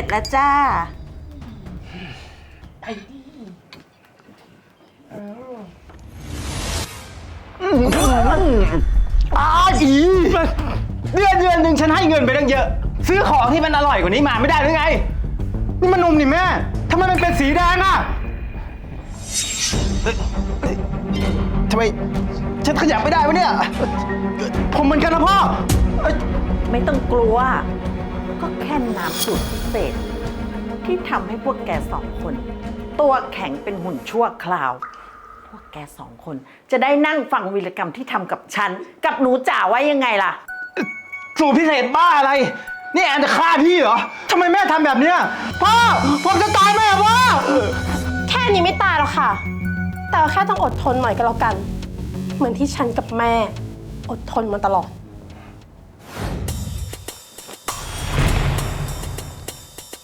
เสร็จแล้วจ้าอ้าวอีเดือนเดือนหนึ่งฉันให้เงินไปตั้งเยอะ ซื้อของที่มันอร่อยกว่านี้มาไม่ได้หรือไง นี่มันนมนี่แม่ทำไมมันเป็นสีแดงอะเอ้ยเอ้ยทำไมฉันขยับไม่ได้วะเนี่ย ผมเหมือนกันนะพ่อเอ้ยไม่ต้องกลัวก็แค่น้ำสูตรพิเศษ ที่ทำให้พวกแกสองคน ตัวแข็งเป็นหุ่นชั่วคราว พวกแกสองคน จะได้นั่งฟังวีรกรรมที่ทำกับฉัน กับหนูจ๋าไว้ยังไงล่ะ สูตรพิเศษบ้าอะไร นี่แอนจะฆ่าพี่เหรอทำไมแม่ทำแบบเนี้ยพ่อผมจะตายแม่พ่อแค่นี้ไม่ตายหรอกค่ะ แต่ว่าแค่ต้องอดทนหน่อยก็แล้วกัน เหมือนที่ฉันกับแม่ อดทนมาตลอด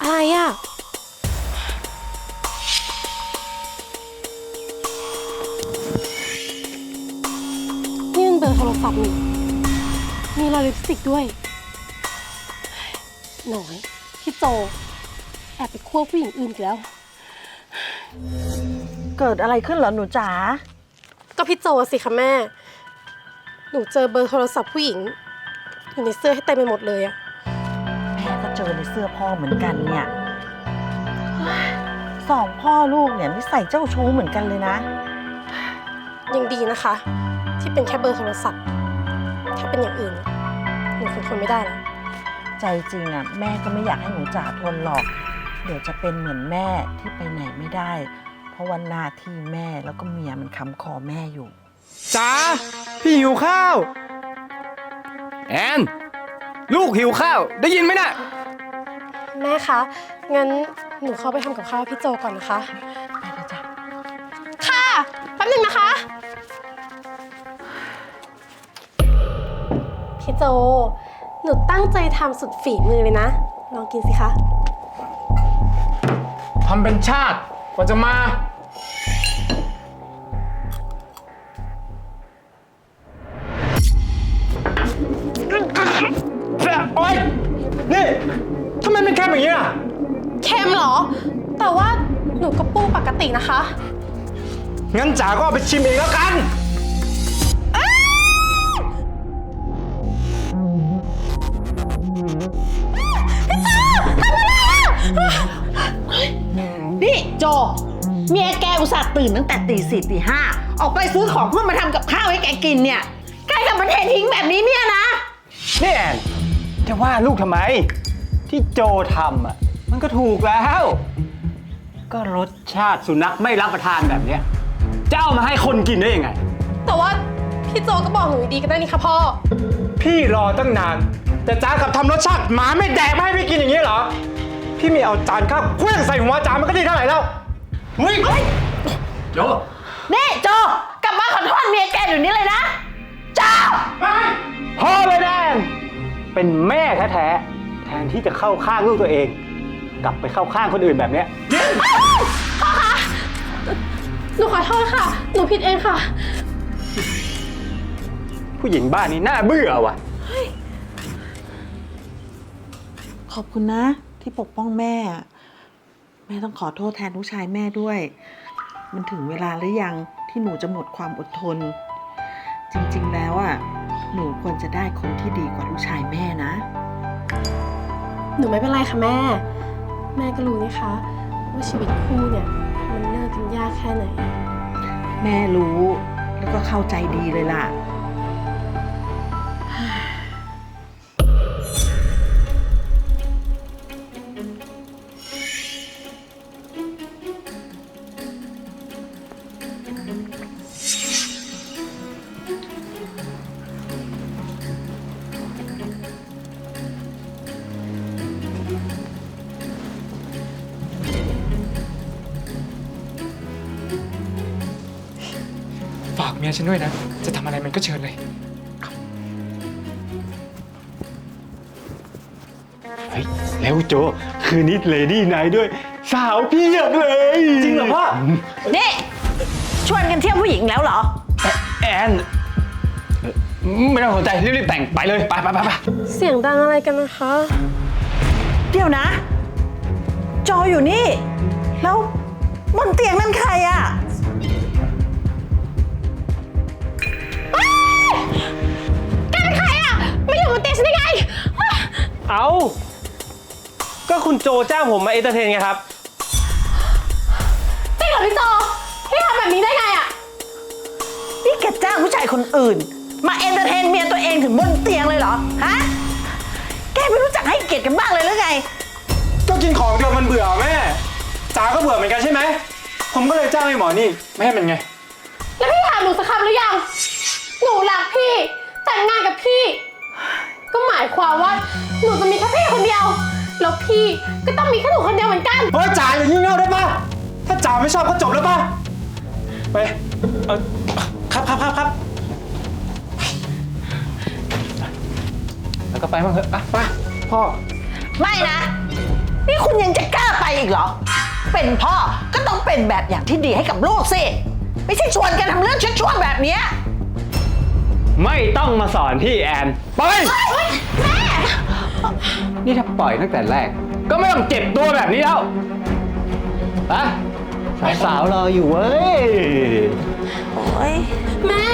อะไรอะ นี่มันเบอร์โทรศัพท์นี่ มีรอยลิปสติกด้วย หน่อย พี่โจ แอบไปควบผู้หญิงอื่นอีกแล้ว เกิดอะไรขึ้นเหรอหนูจ๋า ก็พี่โจสิคะแม่ หนูเจอเบอร์โทรศัพท์ผู้หญิง อยู่ในเสื้อให้เต็มไปหมดเลยอะ อในเสื้อพ่อเหมือนกันเนี่ยเฮ้ยสองพ่อลูกเนี่ยนิสัยเจ้าชู้เหมือนกันเลยนะ ยังดีนะคะ ที่เป็นแค่เบอร์โทรศัพท์ ถ้าเป็นอย่างอื่นหนูคงทนไม่ได้แล้วใจจริงอะแม่ก็ไม่อยากให้หนูจ๋าทนหรอก เดี๋ยวจะเป็นเหมือนแม่ที่ไปไหนไม่ได้ เพราะวันหน้าที่แม่แล้วก็เมียมันค้ำคอแม่อยู่ จ๋าพี่หิวข้าว แอน ลูกหิวข้าว ได้ยินไหมน่ะ แม่คะ งั้นหนูเข้าไปทำกับข้าวให้พี่โจก่อนนะคะ ไปเลยจ้ะ ค่ะ แป๊บนึงนะคะ พี่โจ หนูตั้งใจทำสุดฝีมือเลยนะ ลองกินสิคะ ทำเป็นชาติกว่าจะมา งั้นจ๋าก็เอาไปชิมเองแล้วกัน นี่โจ เมียแกอุตส่าห์ตื่นตั้งแต่ตีสี่ตีห้าออกไปซื้อของเพื่อมาทำกับข้าวให้แกกินเนี่ยแกกลับมาเททิ้งแบบนี้เนี่ยนะ นี่แอนจะว่าลูกทำไม ที่โจทำอะ มันก็ถูกแล้ว ก็รสชาติสุนัขไม่รับประทานแบบเนี้ย จะเอามาให้คนกินได้ยังไง แต่ว่าพี่โจก็บอกหนูดีๆก็ได้นี่คะพ่อ พี่รอตั้งนาน แต่จ้ากลับทำรสชาติหมาไม่แดกไม่ให้พี่กินอย่างนี้เหรอ พี่ไม่เอาจานข้าวเคลื่องใส่หัวจานมันก็ดีเท่าไหร่แล้วเฮ้ยโจนี่โจกลับมาขอโทษเมียแกเดี๋ยวนี้เลยนะโจ้าพอเลยแดนเป็นแม่แท้ๆแทนที่จะเข้าข้างลูกตัวเอง กลับไปเข้าข้างคนอื่นแบบเนี้ย หนูขอโทษค่ะ หนูผิดเองค่ะ ผู้หญิงบ้านนี้น่าเบื่อว่ะ ขอบคุณนะ ที่ปกป้องแม่แม่ต้องขอโทษแทนลูกชายแม่ด้วย มันถึงเวลาหรือยังที่หนูจะหมดความอดทน จริงๆแล้วอะหนูควรจะได้คนที่ดีกว่าลูกชายแม่นะ หนูไม่เป็นไรค่ะแม่ แม่ก็รู้นี่คะ ว่าชีวิตคู่เนี่ย แค่ไหน แม่รู้แล้วก็เข้าใจดีเลยล่ะ ฝากเมียฉันด้วยนะ จะทำอะไรมันก็เชิญเลย เฮ้ย แล้วโจ คืนนี้เลดี้ไนท์ด้วย สาวเพียบเลย จริงเหรอพ่อ นี่ชวนกันเที่ยวผู้หญิงแล้วเหรอ แอนเอ่อไม่ต้องสนใจ รีบๆแต่งไปเลย ไปไปไปไป เสียงดังอะไรกันนะคะ เดี๋ยวนะ จออยู่นี่ แล้วบนเตียงนั่นใครอะ เอา ก็คุณโจจ้างผมมาเอนเตอร์เทนไงครับ จริงเหรอพี่โจพี่ทำแบบนี้ได้ไงอะนี่แกจ้างผู้ชายคนอื่น มาเอนเตอร์เทนเมียตัวเองถึงบนเตียงเลยเหรอ ฮะ แกไม่รู้จักให้เกียรติกันบ้างเลยหรือไง ก็กินของเดียวมันเบื่อแม่จ๋าก็เบื่อเหมือนกันใช่ไหม ผมก็เลยจ้างไอ้หมอนี่ไม่ให้มันไง แล้วพี่ถามหนูสักคำหรือยัง หนูรักพี่ แต่งงานกับพี่ ก็หมายความว่าหนูจะมีแค่พี่คนเดียว แล้วพี่ก็ต้องมีแค่หนูคนเดียวเหมือนกัน เฮ้ยจ๋าอย่างนี้เง่าได้ปะถ้าจ๋าไม่ชอบก็จบแล้วปะไปเออครับครับครับครับแล้วก็ไปบ้างเถอะอะไปพ่อ ไม่นะ นี่คุณยังจะกล้าไปอีกเหรอ เป็นพ่อก็ต้องเป็นแบบอย่างที่ดีให้กับลูกสิ ไม่ใช่ชวนกันทำเรื่องชั่วๆแบบเนี้ย ไม่ต้องมาสอนพี่แอน ไป นี่ถ้าปล่อยตั้งแต่แรก ก็ไม่ต้องเจ็บตัวแบบนี้แล้วไปสาวๆรออยู่เว้ย โอ้ยแม่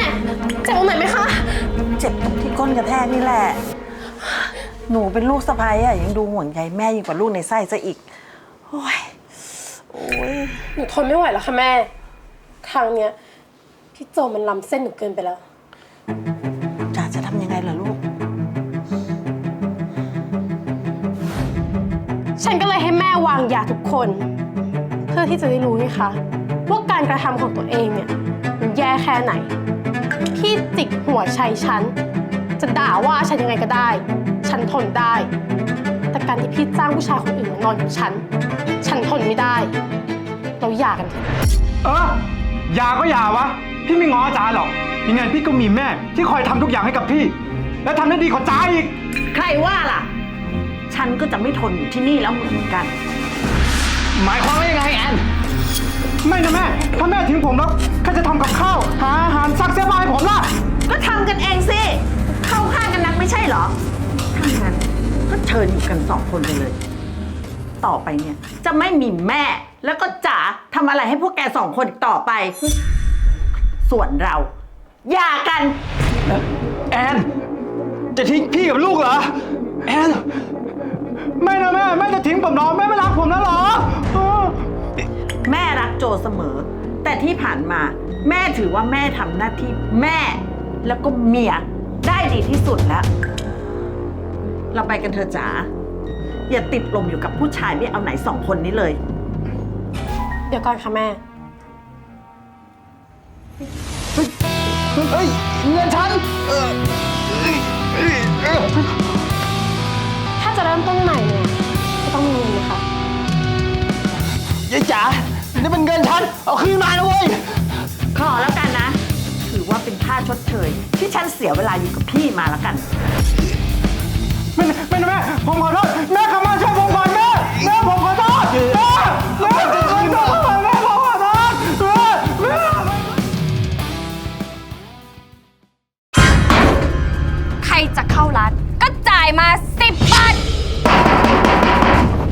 เจ็บตรงไหนไหมคะ เจ็บตรงที่ก้นกระแทกนี่แหละ หนูเป็นลูกสะใภ้อะยังดูห่วงใยแม่ยิ่งกว่าลูกในไส้ซะอีก โอ้ย โอ้ย หนูทนไม่ไหวแล้วค่ะแม่ ครั้งเนี้ยพี่โจมันล้ำเส้นหนูเกินไปแล้ว วางยาทุกคน เพื่อที่จะได้รู้ไงคะว่าการกระทำของตัวเองเนี่ยมันแย่แค่ไหน พี่จิกหัวชัยฉัน จะด่าว่าฉันยังไงก็ได้ ฉันทนได้ แต่การที่พี่จ้างผู้ชายคนอื่นมานอนกับฉัน ฉันทนไม่ได้ เราหย่ากันเถอะ เอออย่าก็อย่าวะ พี่ไม่ง้อจ๋าหรอก ยังไงพี่ก็มีแม่ที่คอยทำทุกอย่างให้กับพี่ และทำได้ดีกว่าจ๋าอีก ใครว่าล่ะ ฉันก็จะไม่ทนอยู่ที่นี่แล้วเหมือนกัน หมายความว่ายังไงแอนไม่นะแม่ ถ้าแม่ทิ้งผมแล้วใครจะทำกับข้าว หาอาหารซักเสื้อผ้าให้ผมล่ะ ก็ทำกันเองสิ เข้าข้างกันนักไม่ใช่เหรอ ถ้างั้นก็เชิญอยู่กันสองคนไปเลย ต่อไปเนี่ยจะไม่มีแม่แล้วก็จ๋าทำอะไรให้พวกแกสองคนอีกต่อไป ส่วนเราหย่ากัน แอน จะทิ้งพี่กับลูกเหรอ แอน ไม่นะแม่แม่จะทิ้งผมเหรอแม่ไม่รักผมแล้วเหรอเออแม่รักโจเสมอ แต่ที่ผ่านมา แม่ถือว่าแม่ทำหน้าที่แม่แล้วก็เมียได้ดีที่สุดแล้ว เราไปกันเถอะจ๋าอย่าติดลมอยู่กับผู้ชายไม่เอาไหนสองคนนี้เลย เดี๋ยวก่อนค่ะแม่ เฮ้ยเงินฉันถ้า จะเริ่มต้นใหม่เนี่ยก็ต้องมีเงินนะคะยายจ๋านี่เป็นเงินฉัน เอาคืนมานะเว้ย ขอแล้วกันนะ ถือว่าเป็นค่าชดเชยที่ฉันเสียเวลาอยู่กับพี่มาแล้วกันไม่นะไม่นะแม่ผมขอโทษแม่กลับมาช่วยผมก่อนแม่แม่ผมขอโทษแม่แม่ผมขอโทษแม่ผมขอโทษแม่แม่ใครจะเข้าร้านก็จ่ายมา10บาท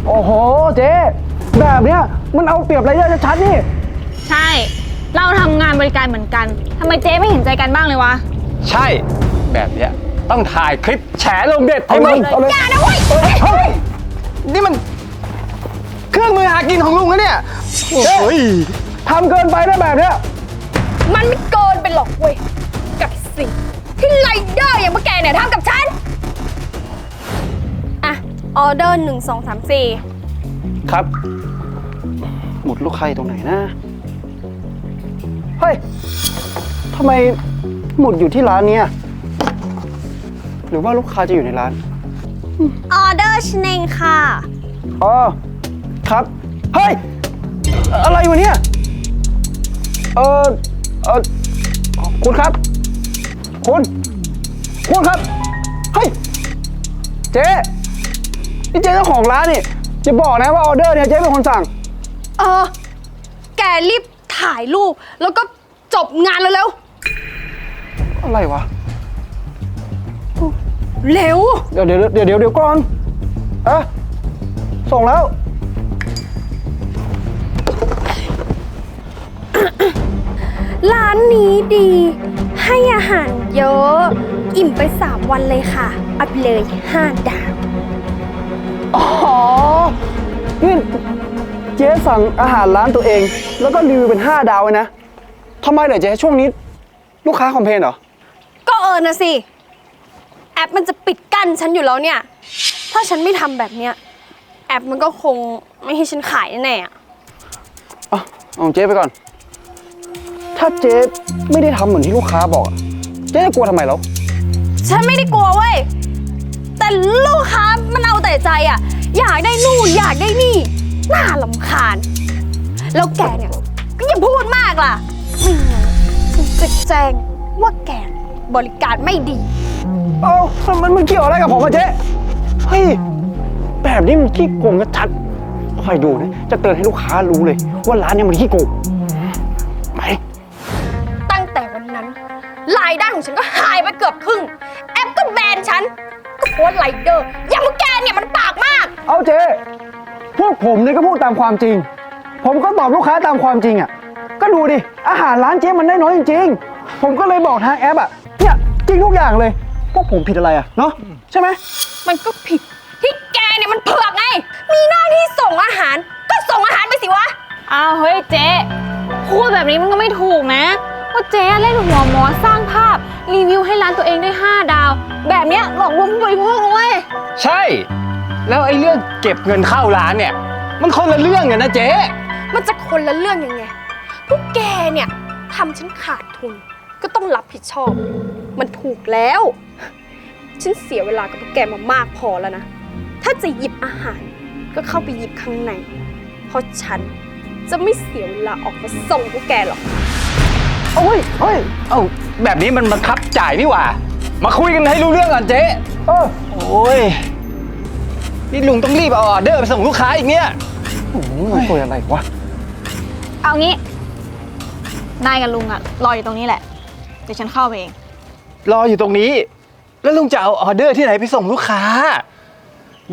โอ้โห เจ๊ แบบเนี้ยมันเอาเปรียบไรเดอร์ชัดๆนี่ ใช่ เราทำงานบริการเหมือนกันทำไมเจ๊ไม่เห็นใจกันบ้างเลยวะใช่ แบบเนี้ยต้องถ่ายคลิปแฉลงเด็ดให้มึงอย่านะเว้ยเฮ้ย นี่มัน เครื่องมือหากินของลุงนะเนี่ยเฮ้ยทำเกินไปนะแบบเนี้ย มันไม่เกินไปหรอกเว้ย กับสิ่งที่ไรเดอร์อย่างพวกแกเนี่ยทำกับฉันอะ ออเดอร์หนึ่งสองสามสี่ครับ หมุดลูกใครตรงไหนนะ เฮ้ยทำไมหมุดอยู่ที่ร้านเนี้ยหรือว่าลูกค้าจะอยู่ในร้าน ออเดอร์ชนเองค่ะ อ๋อ ครับ เฮ้ย อะไรวะเนี่ย เออเออคุณครับ คุณ คุณครับ เฮ้ย เจ๊ นี่เจ๊เจ้าของร้านนี่จะบอกนะว่าออเดอร์เนี่ยเจ๊เป็นคนสั่ง เออ แกรีบถ่ายรูป แล้วก็จบงานเร็วอะไรวะเร็ว เดี๋ยวเดี๋ยวเดี๋ยวเดี๋ยวเดี๋ยวก่อนอะส่งแล้ว ร้านนี้ดี ให้อาหารเยอะ อิ่มไปสามวันเลยค่ะ อัพเลย 5 ดาว อ๋อ นี่เจ๊สั่งอาหารร้านตัวเอง แล้วก็รีวิวเป็น 5 ดาวเลยนะทำไมเหรอเจ๊ช่วงนี้ ลูกค้าคอมเพลนเหรอ ก็เออนะสิ แอปมันจะปิดกั้นฉันอยู่แล้วเนี่ย ถ้าฉันไม่ทำแบบเนี้ย แอปมันก็คงไม่ให้ฉันขายแน่ๆอะอะเอาของเจ๊ไปก่อน ถ้าเจ๊ไม่ได้ทำเหมือนที่ลูกค้าบอกอะเจ๊จะกลัวทำไมแล้ว ฉันไม่ได้กลัวเว้ยแต่ ลูกค้ามันเอาแต่ใจอะอยากได้นู่นอยากได้นี่ น่าลำคาญ แล้วแกเนี่ยก็อย่าพูดมากล่ะไม่งั้นฉันจะแจ้งว่าแกบริการไม่ดี เอ้ามันมันเกี่ยวอะไรกับผมอะเจ๊เฮ้ย แบบนี้มันขี้โกงชัดๆคอยดูนะ จะเตือนให้ลูกค้ารู้เลย ว่าร้านเนี้มันขี้โกงไป ตั้งแต่วันนั้นรายได้ของฉันก็หายไปเกือบครึ่ง แอปก็แบนฉันก็ โพสต์ไลเดอร์อย่างพวกแกเนี่ยมันปากมาก เอาเจ๊พวกผมเนี่ยก็พูดตามความจริง ผมก็ตอบลูกค้าตามความจริงอะ ก็ดูดิ อาหารร้านเจ๊มันได้น้อยจริงๆ ผมก็เลยบอกทางแอปอะ เนี่ยจริงทุกอย่างเลย พวกผมผิดอะไรอะ เนาะใช่ไหม มันก็ผิดที่แกเนี่ยมันเผือกไง มีหน้าที่ส่งอาหาร ก็ส่งอาหารไปสิวะ อ้าวเฮ้ยเจ๊พูดแบบนี้มันก็ไม่ถูกนะว่าเจ๊เล่นหัวหมอสร้างภาพ รีวิวให้ร้านตัวเองได้ 5 ดาว แบบเนี้ยหลอกลวงผู้บริโภคนะเว้ย ใช่ แล้วไอ้เรื่องเก็บเงินเข้าร้านเนี่ย มันคนละเรื่องกันนะเจ๊ มันจะคนละเรื่องยังไง พวกแกเนี่ยทำฉันขาดทุน ก็ต้องรับผิดชอบ มันถูกแล้ว ฉันเสียเวลากับพวกแกมามากพอแล้วนะ ถ้าจะหยิบอาหาร ก็เข้าไปหยิบข้างใน เพราะฉันจะไม่เสียเวลาออกมาส่งพวกแกหรอกเอาเฮ้ยเฮ้ย เอ้า แบบนี้มันบังคับจ่ายนี่หว่า มาคุยกันให้รู้เรื่องก่อนเจ๊เออโอ้ย นี่ลุงต้องรีบเอาออเดอร์ไปส่งลูกค้าอีกเนี่ยโอ้โหมันตัวอะไรวะ เอางี้ นายกับลุงอะรออยู่ตรงนี้แหละ เดี๋ยวฉันเข้าไปเอง รออยู่ตรงนี้ แล้วลุงจะเอาออเดอร์ที่ไหนไปส่งลูกค้า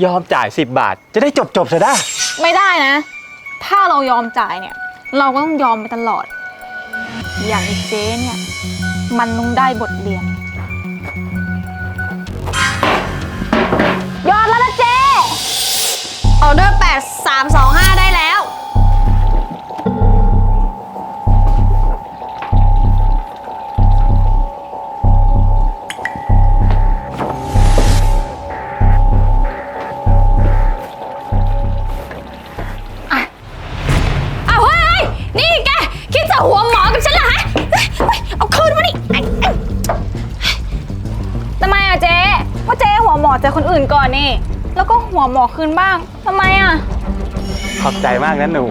ยอมจ่าย 10 บาท จะได้จบจบๆซะได้ ไม่ได้นะ ถ้าเรายอมจ่ายเนี่ย เราก็ต้องยอมไปตลอด อย่างไอ้เจ๊เนี่ย มันต้องได้บทเรียนยอดแล้วนะเจ๊ออเดอร์แปดสามสองากนะหนู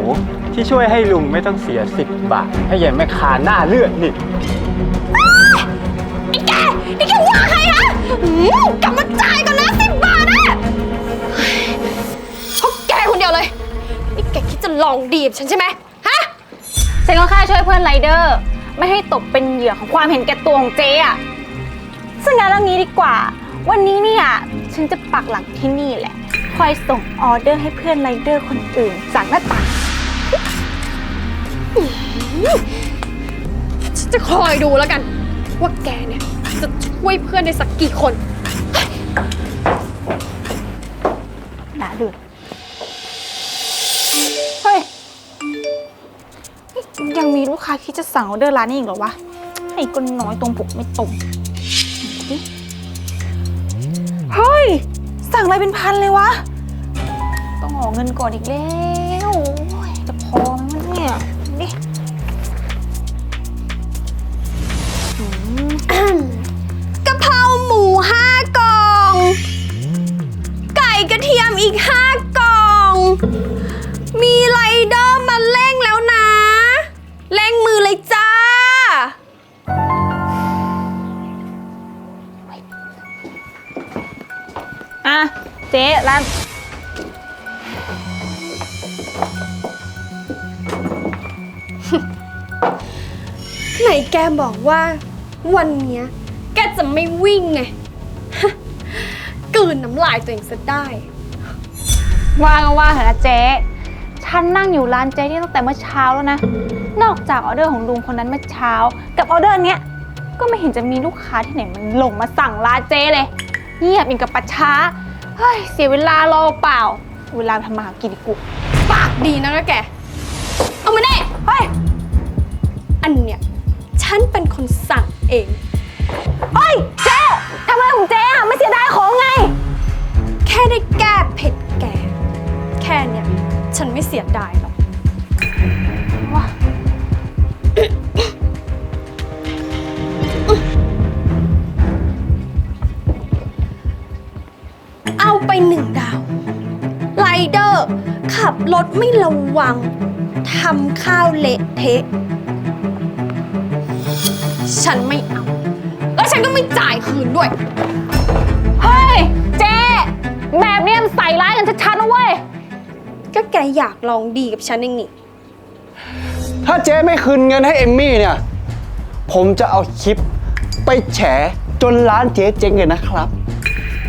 ที่ช่วยให้ลุงไม่ต้องเสีย10บาท ให้ยันแม่ค้าหน้าเลือดนี่ไอ้แก นี่แกว่าใครฮะหืมกลับมาจ่ายก่อนนะสิบบาทอะเฮ้ยเพราะแกคนเดียวเลย นี่แกคิดจะลองดีกับฉันใช่ไหมฮะ ฉันก็แค่ช่วยเพื่อนไรเดอร์ ไม่ให้ตกเป็นเหยื่อของความเห็นแก่ตัวของเจ๊อะซึ่งงานเรื่องนี้ดีกว่า วันนี้เนี่ยฉันจะปักหลักที่นี่แหละ คอยส่งออเดอร์ให้เพื่อนไรเดอร์คนอื่นจากหน้าต่างฉันจะคอยดูแล้วกัน ว่าแกเนี่ย จะช่วยเพื่อนได้สักกี่คนหนาเดือดเฮ้ย ยังมีลูกค้าคิดจะสั่งออเดอร์ร้านนี้อีกเหรอวะ ไอ้ก็น้อยตรงปกไม่ตรงไหนดิเฮ้ย สั่งอะไรเป็นพันเลยวะ ต้องออกเงินก่อนอีกแล้วโอ้ยจะพอไหมวะเนี่ยดิ กบอกว่า วันเนี้ย แกจะไม่วิ่งไงกลืนน้ำลายตัวเองซะได้ ว่าก็ว่าเถอะนะเจ๊ฉันนั่งอยู่ร้านเจ๊นี่ตั้งแต่เมื่อเช้าแล้วนะ นอกจากออเดอร์ของลุงคนนั้นเมื่อเช้า กับออเดอร์เนี้ย ก็ไม่เห็นจะมีลูกค้าที่ไหนมันหลงมาสั่งร้านเจ๊เลย เงียบอย่างกับประช้า เฮ้ย เสียเวลารอเปล่า เวลาทำมาหากินดีกว่าปากดีนะนะแก เอามาได้เฮ้ย อันเนี้ย ฉันเป็นคนสั่งเองเฮ้ยเจ๊ทำอะไรของเจ๊อะไม่เสียดายของไง แค่ได้แก้เผ็ดแก แค่เนี้ยฉันไม่เสียดายหรอกว้าเอาไปหนึ่งดาวไรเดอร์ ขับรถไม่ระวังทำข้าวเละเทะ ฉันไม่เอา แล้วฉันก็ไม่จ่ายคืนด้วย เฮ้ย เจ๊แบบเนี้ยมันใส่ร้ายกันชัดๆนะเว้ย ก็แกอยากลองดีกับฉันเองนี่ ถ้าเจ๊ไม่คืนเงินให้เอมมี่เนี่ย ผมจะเอาคลิปไปแฉจนร้านเจ๊เจ๊งเลยนะครับ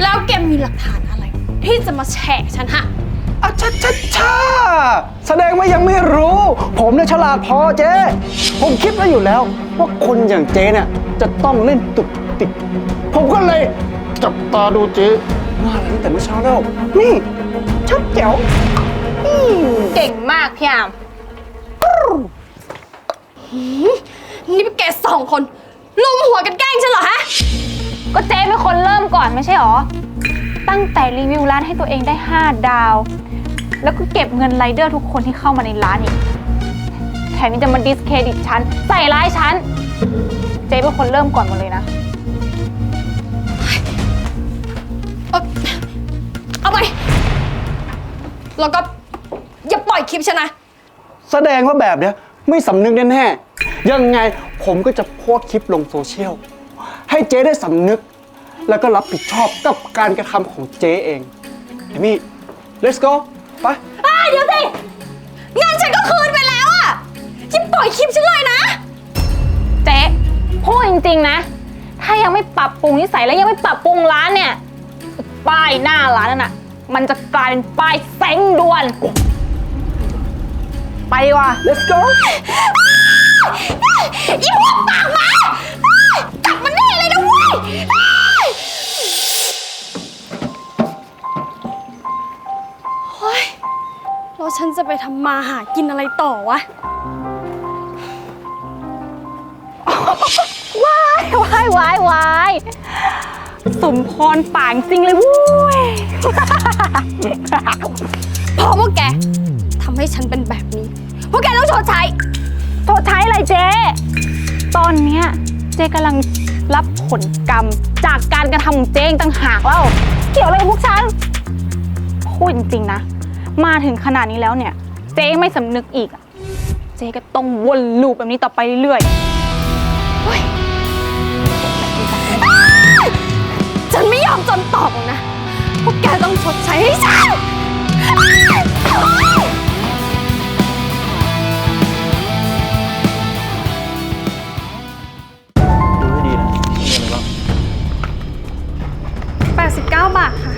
แล้วแกมีหลักฐานอะไร ที่จะมาแฉฉันฮะ อาชาชาชาแสดงว่ายังไม่รู้ ผมเนี่ยฉลาดพอเจ๊ ผมคิดไว้อยู่แล้ว ว่าคนอย่างเจ๊เนี่ยจะต้องเล่นตุกติก ผมก็เลยจับตาดูเจ๊มาอะไรตั้งแต่เมื่อเช้าแล้ว นี่ ชัดแจ๋วอืมเก่งมากพี่อามนี่พวกแกสองคนลุมหัวกันแกล้งฉันเหรอฮะ ก็เจ๊เป็นคนเริ่มก่อนไม่ใช่หรอ ตั้งแต่รีวิวร้านให้ตัวเองได้ 5 ดาว แล้วก็เก็บเงินไรเดอร์ทุกคนที่เข้ามาในร้านอีก แถมยังจะมาดิสเครดิตฉัน ใส่ร้ายฉัน เจ๊เป็นคนเริ่มก่อนหมดเลยนะ เอาเอาไป แล้วก็อย่าปล่อยคลิปฉันนะ แสดงว่าแบบเนี้ยไม่สำนึกแน่ๆยังไงผมก็จะโพสต์คลิปลงโซเชียล ให้เจ๊ได้สำนึก แล้วก็รับผิดชอบกับการกระทำของเจ๊เองเอมี่ let's go ไป อ้ายเดี๋ยวสิเงินฉันก็คืนไปแล้วอะอย่าปล่อยคลิปฉันเลยนะ เจ๊พูดจริงๆนะ ถ้ายังไม่ปรับปรุงนิสัยและยังไม่ปรับปรุงร้านเนี่ย ป้ายหน้าร้านนั่นน่ะ มันจะกลายเป็นป้ายเซ็งด่วน ไปดีกว่า let's go อีพวกปากหมา จะไปทำมาหากินอะไรต่อวะ ว้ายวายวายวายสมพรป่างจริงเลยวุ้ยเพราะพวกแกทำให้ฉันเป็นแบบนี้ พวกแกต้องชดใช้ โทษใช้อะไรเจ๊ ตอนเนี้ยเจ๊กำลังรับผลกรรมจากการกระทำของเจ๊เองต่างหากแล้วเกี่ยวอะไรกับพวกฉัน พูดจริงๆนะ มาถึงขนาดนี้แล้วเนี่ย เจ๊ไม่สำนึกอีกอะเจ๊ก็ต้องวนลูปแบบนี้ต่อไปเรื่อยๆฉันไม่ยอมจนตอบหรอกนะ พวกแกต้องชดใช้ให้ฉัน ดูให้ดีนะ มีอะไรบ้าง89 บาทค่ะ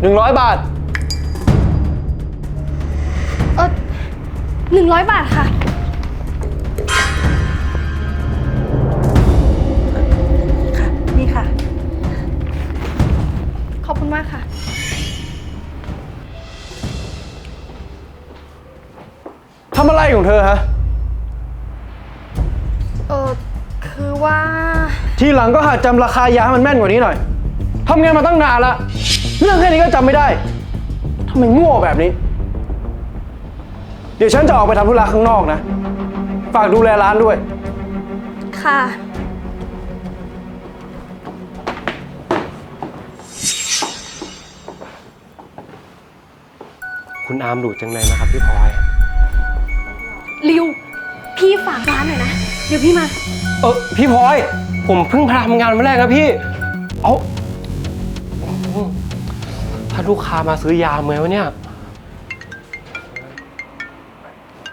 หนึ่งร้อยบาท 100 บาทค่ะค่ะ นี่ค่ะ ขอบคุณมากค่ะ ทำอะไรของเธอฮะ เออคือว่า ทีหลังก็หัดจำราคายาให้มันแม่นกว่านี้หน่อย ทำงานมาตั้งนานละ เรื่องแค่นี้ก็จำไม่ได้ ทำไมโง่แบบนี้ เดี๋ยวฉันจะออกไปทำธุระข้างนอกนะ ฝากดูแลร้านด้วย ค่ะ คุณอาร์มดุจังเลยนะครับพี่พลอย ริว พี่ฝากร้านหน่อยนะ เดี๋ยวพี่มา เออพี่พลอย ผมเพิ่งพาทำงานวันแรกนะพี่ เอาอืมถ้าลูกค้ามาซื้อยาเมื่อวะเนี่ย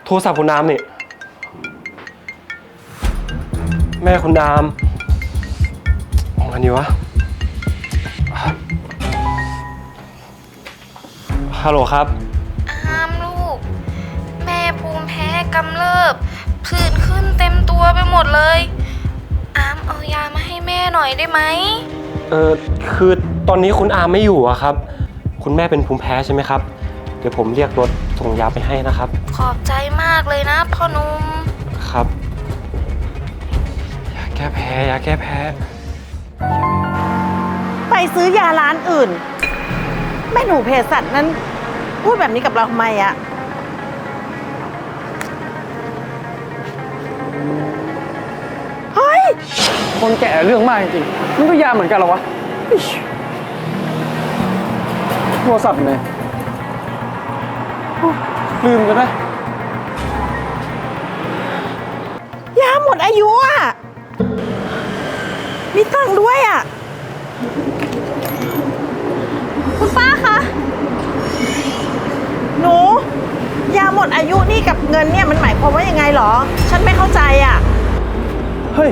โทรศัพท์คุณน้ำนี่ แม่คุณน้ำเอาไงดีวะ ฮัลโหลครับห้ามลูก แม่ภูมิแพ้กำเริบผื่นขึ้นเต็มตัวไปหมดเลย อามเอายามาให้แม่หน่อยได้ไหม เออคือตอนนี้คุณอาไม่อยู่อะครับ คุณแม่เป็นภูมิแพ้ใช่ไหมครับ เดี๋ยวผมเรียกรถส่งยาไปให้นะครับ ขอบใจมากเลยนะพ่อหนุ่มครับ ยาแก้แพ้ยาแก้แพ้ไปซื้อยาร้านอื่น แม่หนูเภสัชนั้น พูดแบบนี้กับเราทำไมอะเฮ้ย คนแก่เรื่องมากจริงๆมันก็ยาเหมือนกันเหรอวะอิ๊ยโทรศัพท์เลยโอ้ ลืมกันไหมยาหมดอายุอะ มีตังค์ด้วยอะ คุณป้าคะ หนู ยาหมดอายุนี่กับเงินเนี่ยมันหมายความว่ายังไงหรอ ฉันไม่เข้าใจอะ เฮ้ย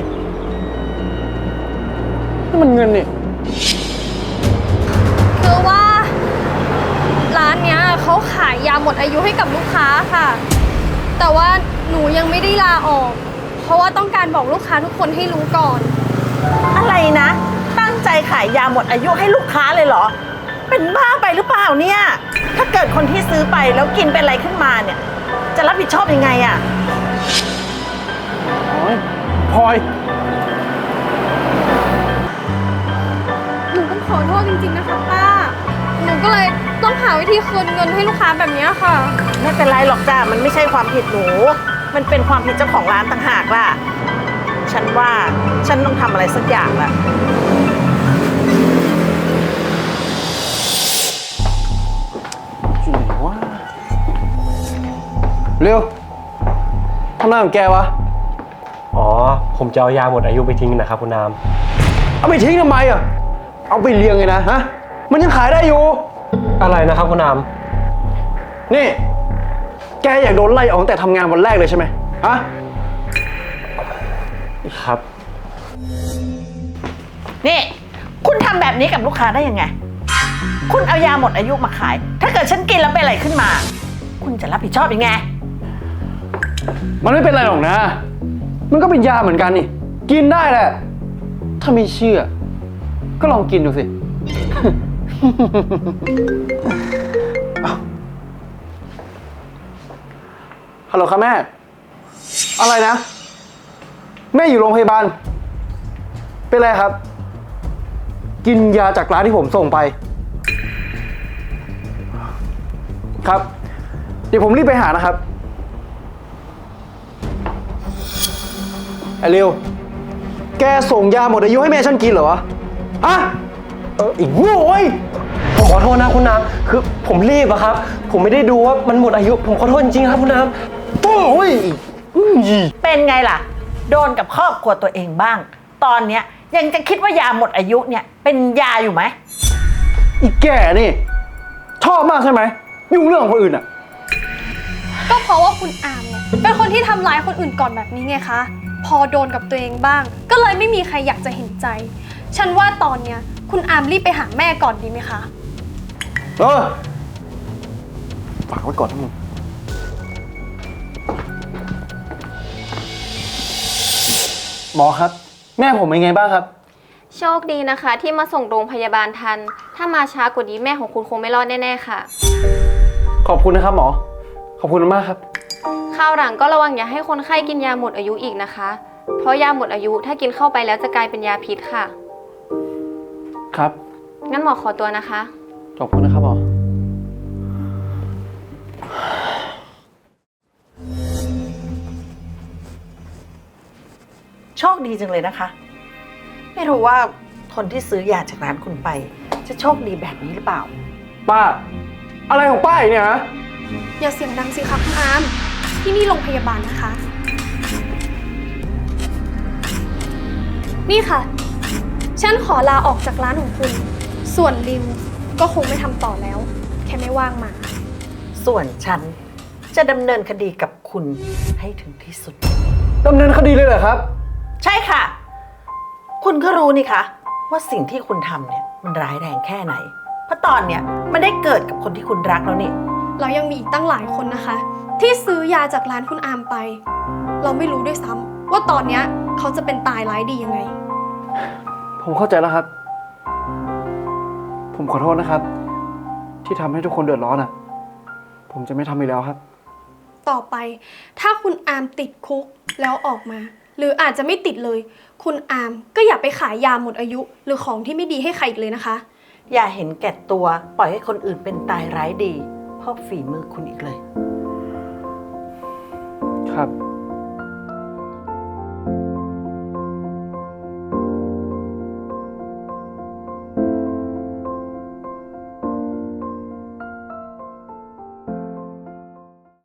นี่มันเงินนี่านเนี้ยเขาขายยาหมดอายุให้กับลูกค้าค่ะ แต่ว่าหนูยังไม่ได้ลาออก เพราะว่าต้องการบอกลูกค้าทุกคนให้รู้ก่อน อะไรนะ ตั้งใจขายยาหมดอายุให้ลูกค้าเลยเหรอ เป็นบ้าไปหรือเปล่าเนี่ย ถ้าเกิดคนที่ซื้อไปแล้วกินเป็นอะไรขึ้นมาเนี่ย จะรับผิดชอบยังไงอะโอ้ยพลอย หนูต้องขอโทษจริงๆนะคะป้า หนูก็เลย ต้องหาวิธีคืนเงินให้ลูกค้าแบบเนี้ยค่ะ ไม่เป็นไรหรอกจ้ามันไม่ใช่ความผิดหนู มันเป็นความผิดเจ้าของร้านต่างหากล่ะ ฉันว่าฉันต้องทำอะไรสักอย่างละอยู่ไหนวะเร็วทำหน้าของแกวะ อ๋อ ผมจะเอายาหมดอายุไปทิ้งนะครับคุณน้เอาไปทิ้งทำไมอะ เอาไปเลี้ยงเลยนะฮะ มันยังขายได้อยู่ำ อะไรนะครับคุณน้นี่ แกอยากโดนไล่ออกตั้งแต่ทำงานวันแรกเลยใช่ไหมฮะำครับ นี่ คุณทำแบบนี้กับลูกค้าได้ยังไง คุณเอายาหมดอายุมาขาย ถ้าเกิดฉันกินแล้วเป็นอะไรขึ้นมา คุณจะรับผิดชอบยังไง มันไม่เป็นไรหรอกนะ มันก็เป็นยาเหมือนกันนี่ กินได้แหละ ถ้าไม่เชื่อ ก็ลองกินดูสิเอา ฮัลโหลครับแม่ อะไรนะ แม่อยู่โรงพยาบาล เป็นไรครับ กินยาจากร้านที่ผมส่งไป ครับ เดี๋ยวผมรีบไปหานะครับไอเร็ว แกส่งยาหมดอายุให้แม่ฉันกินเหรอวะ ฮะ เอออีกโง่เว้ยผมขอโทษนะคุณน้ำคือผมรีบอะครับ ผมไม่ได้ดูว่ามันหมดอายุ ผมขอโทษจริงๆครับคุณน้ำโอ้ยอื้อเป็นไงล่ะ โดนกับครอบครัวตัวเองบ้าง ตอนเนี้ยยังจะคิดว่ายาหมดอายุเนี่ย เป็นยาอยู่ไหม อีแก่นี่ ชอบมากใช่ไหมยุ่งเรื่องของคนอื่นอะก็เพราะว่าคุณอามเนี่ยเป็นคนที่ทำร้ายคนอื่นก่อนแบบนี้ไงคะ พอโดนกับตัวเองบ้าง ก็เลยไม่มีใครอยากจะเห็นใจ ฉันว่าตอนเนี้ย คุณอามรีบไปหาแม่ก่อนดีไหมคะ เออฝากไว้ก่อนนะมึง หมอครับ แม่ผมเป็นไงบ้างครับ โชคดีนะคะ ที่มาส่งโรงพยาบาลทัน ถ้ามาช้ากว่านี้แม่ของคุณคงไม่รอดแน่ๆค่ะ ขอบคุณนะครับหมอ ขอบคุณมากครับคราวหลังก็ระวังอย่าให้คนไข้กินยาหมดอายุอีกนะคะ เพราะยาหมดอายุถ้ากินเข้าไปแล้วจะกลายเป็นยาพิษค่ะ ครับ งั้นหมอขอตัวนะคะ ขอบคุณนะครับหมอ โชคดีจังเลยนะคะ ไม่รู้ว่าคนที่ซื้อยาจากร้านคุณไป จะโชคดีแบบนี้หรือเปล่า ป้า อะไรของป้าอีกเนี่ยฮะ อย่าเสียงดังสิคะคุณอามที่นี่โรงพยาบาลนะคะ นี่ค่ะ ฉันขอลาออกจากร้านของคุณ ส่วนริมก็คงไม่ทำต่อแล้ว แค่ไม่ว่างมา ส่วนฉันจะดำเนินคดีกับคุณให้ถึงที่สุด ดำเนินคดีเลยเหรอครับ ใช่ค่ะ คุณก็รู้นี่คะว่าสิ่งที่คุณทำเนี่ยมันร้ายแรงแค่ไหน เพราะตอนเนี้ยมันได้เกิดกับคนที่คุณรักแล้วนี่ เรายังมีอีกตั้งหลายคนนะคะ ที่ซื้อยาจากร้านคุณอามไป เราไม่รู้ด้วยซ้ำว่าตอนเนี้ยเขาจะเป็นตายร้ายดียังไง ผมเข้าใจแล้วครับ ผมขอโทษนะครับ ที่ทำให้ทุกคนเดือดร้อนอะ ผมจะไม่ทำอีกแล้วครับ ต่อไป ถ้าคุณอามติดคุกแล้วออกมา หรืออาจจะไม่ติดเลย คุณอามก็อย่าไปขายยาหมดอายุ หรือของที่ไม่ดีให้ใครอีกเลยนะคะ อย่าเห็นแก่ตัวปล่อยให้คนอื่นเป็นตายร้ายดี เพราะฝีมือคุณอีกเลย ครับ